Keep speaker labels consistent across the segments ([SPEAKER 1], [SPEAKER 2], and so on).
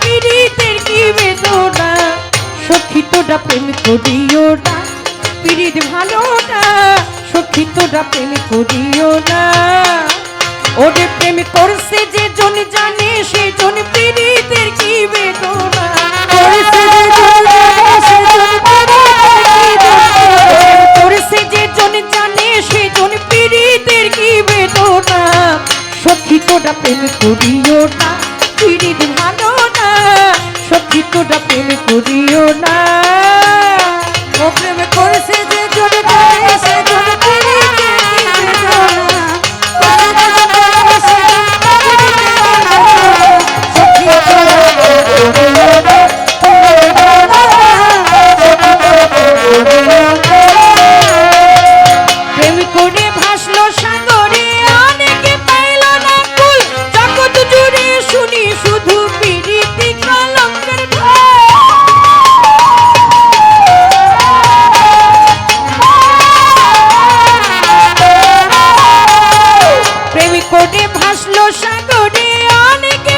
[SPEAKER 1] পীড়িতের কি বেদনা সখী তোরা প্রেম করিও না পীড়িত ভালো না সখী তোরা প্রেম না ওরে প্রেম করছে যে জন জানে সখী তোরা প্রেম করিও না পীড়িত ভালো না সখী তোরা প্রেম করিও না।
[SPEAKER 2] ও প্রেম করেছে যে জন
[SPEAKER 1] সাগরে অনেকে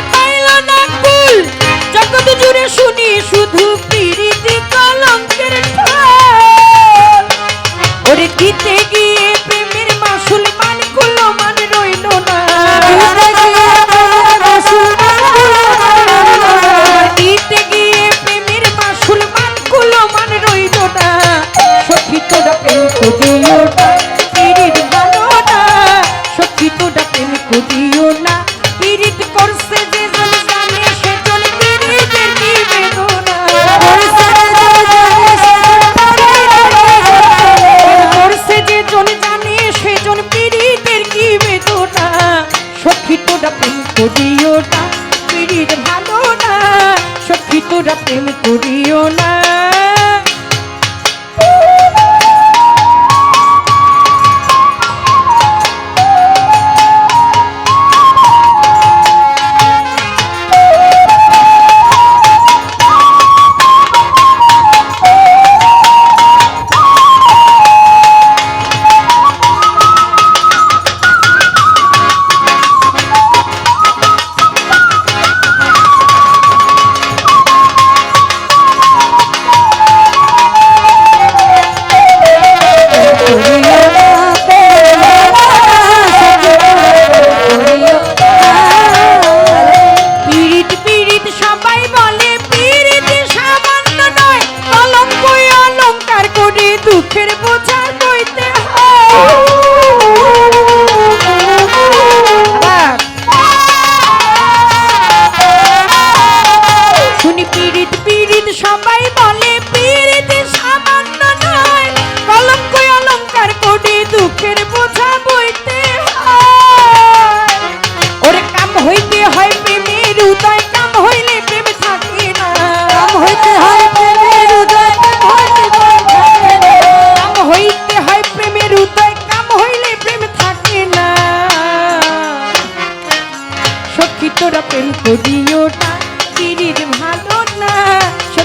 [SPEAKER 1] শুনি শুধু পীড়িতি কলঙ্কের। ওরে দিতে গিয়ে প্রেমের মাসুল মান মান রইল না।
[SPEAKER 2] দিতে গিয়ে প্রেমের মাসুল
[SPEAKER 1] মান কুলো না। তোরা প্রেম করিও না।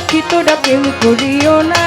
[SPEAKER 1] দুঃখিত ডাকেও করিও না।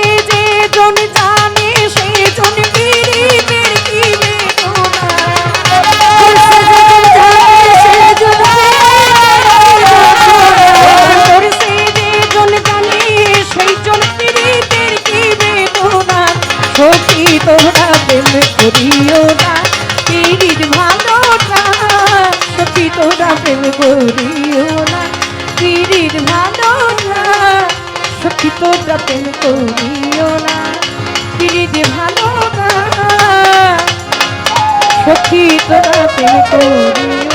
[SPEAKER 1] করিও না পীড়িত ভালো না সখী তোরা প্রেম করিও না পীড়িত ভালো না সখী তোরা প্রেম করিও